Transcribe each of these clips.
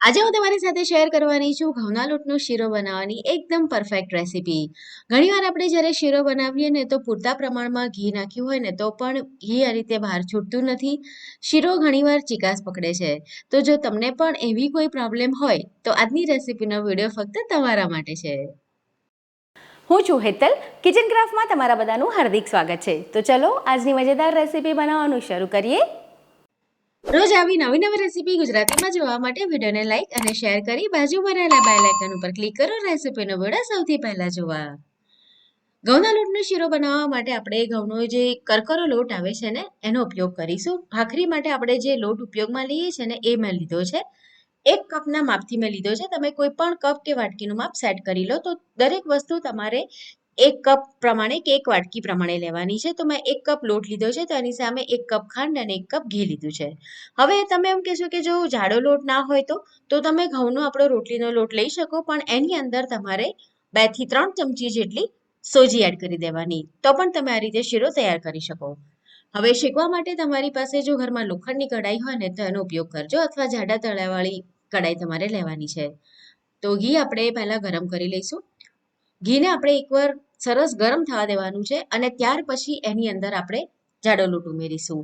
આજે હું તમારી સાથે શેર કરવાની છું ઘઉંના લોટનો શીરો બનાવવાની એકદમ પરફેક્ટ રેસીપી ઘણીવાર આપણે જ્યારે શીરો બનાવીએ ને તો પૂરતા પ્રમાણમાં ઘી નાખ્યું હોય ને તો પણ ઘી આ રીતે બહાર છૂટતું નથી. શીરો ઘણીવાર ચિકાસ પકડે છે. તો જો તમને પણ એવી કોઈ પ્રોબ્લેમ હોય તો આજની રેસીપીનો વીડિયો ફક્ત તમારા માટે છે. હું છું હેતલ. કિચન ક્રાફ્ટમાં તમારા બધાનું હાર્દિક સ્વાગત છે. તો ચલો આજની મજેદાર રેસીપી બનાવવાનું શરૂ કરીએ. રોજ આવી નવી નવી રેસીપી ગુજરાતીમાં જોવા માટે વિડીયોને લાઇક અને શેર કરી બાજુમાં રહેલા બેલ આઇકન ઉપર ક્લિક કરો રેસીપીનો વીડિયો સૌથી પહેલા જોવા. ઘઉંના લોટનો શીરો બનાવવા માટે આપણે ઘઉંનો જે કરકરો લોટ આવે છે ને, એનો ઉપયોગ કરીશું. ભાખરી માટે આપણે જે લોટ ઉપયોગમાં લઈએ છીએ ને, એ મેં લીધો છે. એક કપના માપથી મેં લીધો છે. તમે કોઈ પણ કપ કે વાટકીનું માપ સેટ કરી લો. તો દરેક વસ્તુ તમારે એક કપ પ્રમાણે કે એક વાટકી પ્રમાણે લેવાની છે. તો મેં એક કપ લોટ લીધો છે તો એની સામે એક કપ ખાંડ અને એક કપ ઘી લીધું છે. હવે તમે એમ કહેશો કે જો જાડો લોટ ના હોય તો તો તમે ઘઉંનો આપણો રોટલીનો લોટ લઈ શકો, પણ એની અંદર તમારે બેથી ત્રણ ચમચી જેટલી સોજી એડ કરી દેવાની. તો પણ તમે આ રીતે શીરો તૈયાર કરી શકો. હવે શેકવા માટે તમારી પાસે જો ઘરમાં લોખંડની કઢાઈ હોય ને, તો એનો ઉપયોગ કરજો અથવા જાડા તળાવાળી કઢાઈ તમારે લેવાની છે. તો ઘી આપણે પહેલાં ગરમ કરી લઈશું. ઘીને આપણે એકવાર સરસ ગરમ થવા દેવાનું છે અને ત્યાર પછી એની અંદર આપણે જાડો લોટ ઉમેરીશું.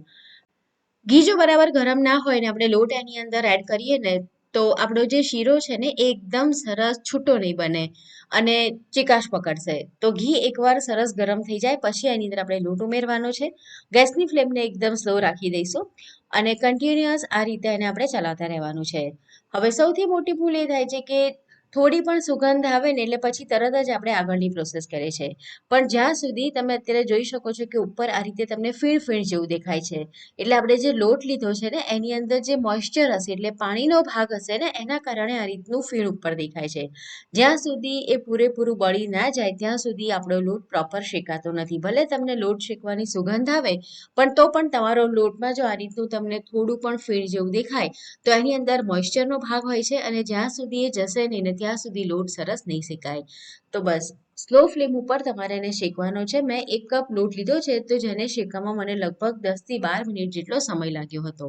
ઘી જો બરાબર ગરમ ના હોય ને આપણે લોટ એની અંદર એડ કરીએ ને તો આપણો જે શીરો છે ને એ એકદમ સરસ છૂટો નહીં બને અને ચિકાશ પકડશે. તો ઘી એકવાર સરસ ગરમ થઈ જાય પછી એની અંદર આપણે લોટ ઉમેરવાનો છે. ગેસની ફ્લેમને એકદમ સ્લો રાખી દઈશું અને કન્ટિન્યુઅસ આ રીતે એને આપણે ચલાવતા રહેવાનું છે. હવે સૌથી મોટી ભૂલ એ થાય છે કે થોડી પણ સુગંધ આવે ને એટલે પછી તરત જ આપણે આગળની પ્રોસેસ કરીએ છીએ. પણ જ્યાં સુધી તમે અત્યારે જોઈ શકો છો કે ઉપર આ રીતે તમને ફીણ ફીણ જેવું દેખાય છે. એટલે આપણે જે લોટ લીધો છે ને, એની અંદર જે મોઇશ્ચર હશે એટલે પાણીનો ભાગ હશે ને, એના કારણે આ રીતનું ફીણ ઉપર દેખાય છે. જ્યાં સુધી એ પૂરેપૂરું બળી ના જાય, ત્યાં સુધી આપણો લોટ પ્રોપર શેકાતો નથી. ભલે તમને લોટ શેકવાની સુગંધ આવે, પણ તો પણ તમારો લોટમાં જો આ રીતનું તમને થોડું પણ ફીણ જેવું દેખાય, તો એની અંદર મોઇશ્ચરનો ભાગ હોય છે અને જ્યાં સુધી એ જશે નહીં ને, ત્યાં સુધી લોટ સરસ નહીં શેકાય. તો બસ સ્લો ફ્લેમ ઉપર તમારે એને શેકવાનો છે. મેં એક કપ લોટ લીધો છે, તો જેને શેકવામાં મને લગભગ દસથી બાર મિનિટ જેટલો સમય લાગ્યો હતો.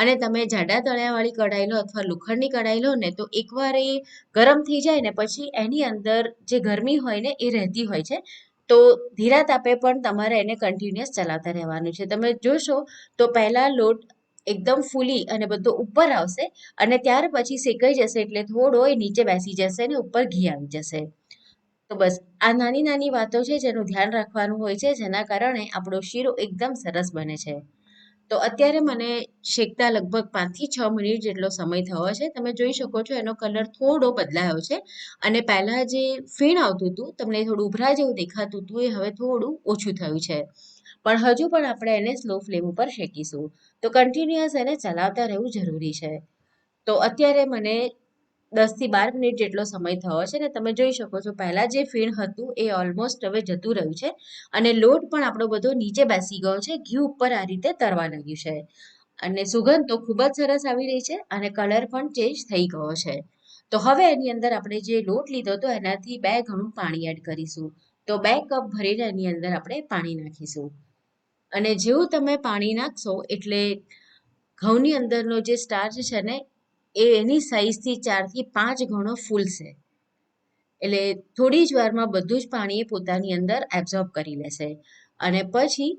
અને તમે જાડા તળિયાવાળી કઢાઈ લો અથવા લોખંડની કઢાઈ લો ને તો એકવાર એ ગરમ થઈ જાય ને પછી એની અંદર જે ગરમી હોય ને એ રહેતી હોય છે, તો ધીરા તાપે પણ તમારે એને કન્ટિન્યુઅસ ચલાવતા રહેવાનું છે. તમે જોશો તો પહેલાં લોટ એકદમ ફૂલી અને બધો ઉપર આવશે અને ત્યાર પછી શેકાઈ જશે એટલે થોડો એ નીચે બેસી જશે અને ઉપર ઘી આવી જશે. તો બસ, આ નાની નાની વાતો છે જેનું ધ્યાન રાખવાનું હોય છે, જેના કારણે આપણો શીરો એકદમ સરસ બને છે. તો અત્યારે મને શેકતા લગભગ પાંચથી છ મિનિટ જેટલો સમય થયો છે. તમે જોઈ શકો છો એનો કલર થોડો બદલાયો છે અને પહેલાં જે ફીણ આવતું હતું, તમને થોડું ઉભરા જેવું દેખાતું હતું, એ હવે થોડું ઓછું થયું છે. પણ હજુ પણ આપણે એને સ્લો ફ્લેમ ઉપર શેકીશું. તો કન્ટિન્યુઅસ એને ચલાવતા રહેવું જરૂરી છે. તો અત્યારે મને દસથી બાર મિનિટ જેટલો સમય થયો છે ને, તમે જોઈ શકો છો પહેલાં જે ફીણ હતું એ ઓલમોસ્ટ હવે જતું રહ્યું છે અને લોટ પણ આપણો બધો નીચે બેસી ગયો છે, ઘી ઉપર આ રીતે તરવા લાગ્યું છે. અને સુગંધ તો ખૂબ જ સરસ આવી રહી છે અને કલર પણ ચેન્જ થઈ ગયો છે. તો હવે એની અંદર આપણે જે લોટ લીધો હતો એનાથી બે ઘણું પાણી એડ કરીશું. તો બે કપ ભરીને એની અંદર આપણે પાણી નાખીશું. અને જેવું તમે પાણી નાખશો, એટલે ઘઉંની અંદરનો જે સ્ટાર્ચ છે ને, એ એની સાઈઝથી ચારથી પાંચ ગણો ફૂલશે. એટલે થોડી જ વારમાં બધું જ પાણી એ પોતાની અંદર એબ્ઝોર્બ કરી લેશે. અને પછી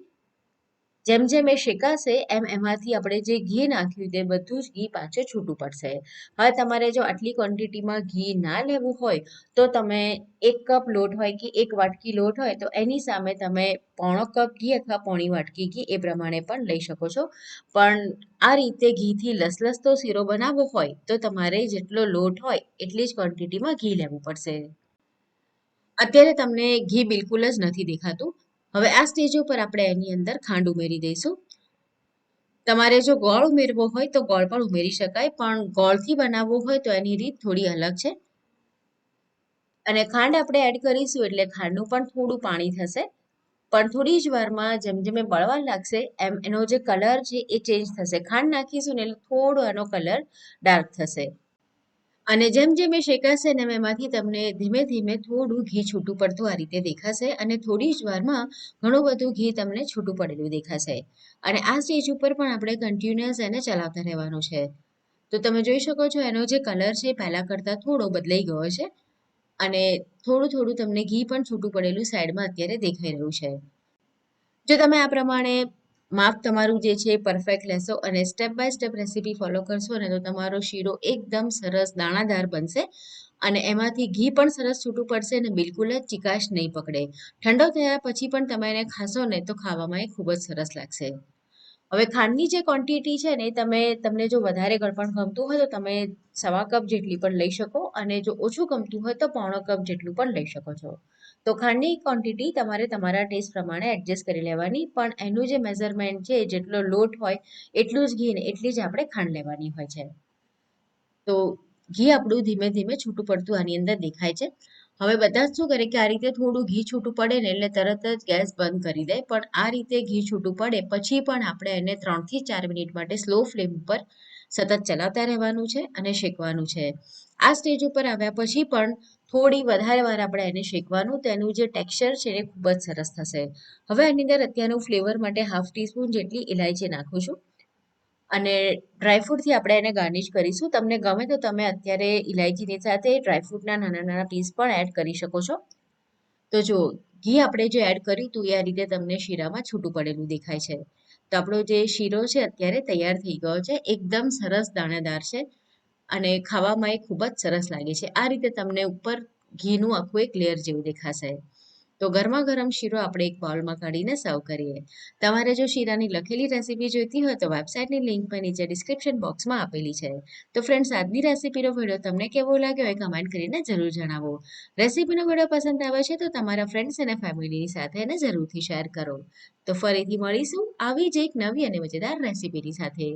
જેમ જેમ એ શેકાશે, એમ એમાંથી આપણે જે ઘી નાખ્યું તે બધું જ ઘી પાછું છૂટું પડશે. હવે તમારે જો આટલી ક્વોન્ટિટીમાં ઘી ના લેવું હોય, તો તમે એક કપ લોટ હોય કે એક વાટકી લોટ હોય, તો એની સામે તમે પોણો કપ ઘી અથવા પોણી વાટકી ઘી એ પ્રમાણે પણ લઈ શકો છો. પણ આ રીતે ઘીથી લસલસતો શીરો બનાવવો હોય, તો તમારે જેટલો લોટ હોય એટલી જ ક્વોન્ટિટીમાં ઘી લેવું પડશે. અત્યારે તમને ઘી બિલકુલ જ નથી દેખાતું. હવે આ સ્ટેજ ઉપર આપણે એની અંદર ખાંડ ઉમેરી દઈશું. તમારે જો ગોળ ઉમેરવો હોય તો ગોળ પણ ઉમેરી શકાય, પણ ગોળથી બનાવવો હોય તો એની રીત થોડી અલગ છે. અને ખાંડ આપણે એડ કરીશું એટલે ખાંડનું પણ થોડું પાણી થશે. પણ થોડી જ વારમાં જેમ જેમ બળવા લાગશે, એમ એનો જે કલર છે એ ચેન્જ થશે. ખાંડ નાખીશું ને એટલે થોડો એનો કલર ડાર્ક થશે. અને જેમ જેમ એ શેકાશે ને એમાંથી તમને ધીમે ધીમે થોડું ઘી છૂટું પડતું આ રીતે દેખાશે અને થોડી જ વારમાં ઘણું બધું ઘી તમને છૂટું પડેલું દેખાશે. અને આ સ્ટેજ ઉપર પણ આપણે કન્ટિન્યુઅસ એને ચલાવતા રહેવાનું છે. તો તમે જોઈ શકો છો એનો જે કલર છે પહેલાં કરતાં થોડો બદલાઈ ગયો છે અને થોડું થોડું તમને ઘી પણ છૂટું પડેલું સાઈડમાં અત્યારે દેખાઈ રહ્યું છે. જો તમે આ પ્રમાણે માપ તમારું જે છે પરફેક્ટ લેશો અને step by step recipe follow કરશો ને તો તમારો શીરો એકદમ સરસ દાણાદાર બનશે અને એમાંથી ઘી પણ સરસ છૂટું પડશે અને બિલકુલ જ ચિકાશ નહીં પકડે. ઠંડો થયા પછી પણ તમે એને ખાશો ને તો ખાવામાં એ ખૂબ જ સરસ લાગશે. હવે ખાંડની જે ક્વોન્ટિટી છે ને તમે, તમને જો વધારે ગળપણ ગમતું હોય તો તમે સવા કપ જેટલી પણ લઈ શકો અને જો ઓછું ગમતું હોય તો પોણો કપ જેટલું પણ લઈ શકો છો. તો ખાંડની ક્વોન્ટિટી તમારે તમારા ટેસ્ટ પ્રમાણે એડજસ્ટ કરી લેવાની, પણ એનું જે મેઝરમેન્ટ છે, જેટલો લોટ હોય, એટલું જ ઘી ને એટલી જ આપણે ખાંડ લેવાની હોય છે. તો ઘી આપણું ધીમે ધીમે છૂટું પડતું આની અંદર દેખાય છે. હવે બધા શું કરે કે આ રીતે થોડું ઘી છૂટું પડે ને એટલે તરત જ ગેસ બંધ કરી દે, પણ આ રીતે ઘી છૂટું પડે, પછી પણ આપણે એને ત્રણથી ચાર મિનિટ માટે સ્લો ફ્લેમ ઉપર સતત ચલાવતા રહેવાનું છે અને શેકવાનું છે. આ સ્ટેજ ઉપર આવ્યા પછી પણ થોડી વધારે વાર આપણે એને શેકવાનું તેનું જે ટેક્સચર છે એ ખૂબ જ સરસ થશે. હવે એની અંદર અત્યારનું ફ્લેવર માટે હાફ ટીસ્પૂન જેટલી ઇલાયચી નાખું છું. અને ડ્રાયફ્રૂટથી આપણે એને ગાર્નિશ કરીશું. તમને ગમે તો તમે અત્યારે ઇલાયચીની સાથે ડ્રાયફ્રૂટના નાના નાના પીસ પણ એડ કરી શકો છો. તો જો ઘી આપણે જે એડ કર્યું હતું એ આ રીતે તમને શીરામાં છૂટું પડેલું દેખાય છે. તો આપણો જે શીરો છે અત્યારે તૈયાર થઈ ગયો છે. એકદમ સરસ દાણેદાર છે અને ખાવામાં એ ખૂબ જ સરસ લાગે છે. આ રીતે તમને ઉપર ઘીનું આખું એક લેયર જેવું દેખાશે. તો ગરમા ગરમ શીરો આપણે એક બાઉલમાં કાઢીને સર્વ કરીએ. તમારે જો શીરાની લખેલી રેસીપી જોઈતી હોય તો વેબસાઇટની લિંક પણ નીચે ડિસ્ક્રિપ્શન બોક્સમાં આપેલી છે. તો ફ્રેન્ડ્સ આજની રેસીપીનો વીડિયો તમને કેવો લાગ્યો એ કમેન્ટ કરીને જરૂર જણાવો. રેસીપીનો વીડિયો પસંદ આવે છે તો તમારા ફ્રેન્ડ્સ અને ફેમિલીની સાથે એને જરૂરથી શેર કરો. તો ફરીથી મળીશું આવી જ એક નવી અને મજેદાર રેસીપીની સાથે.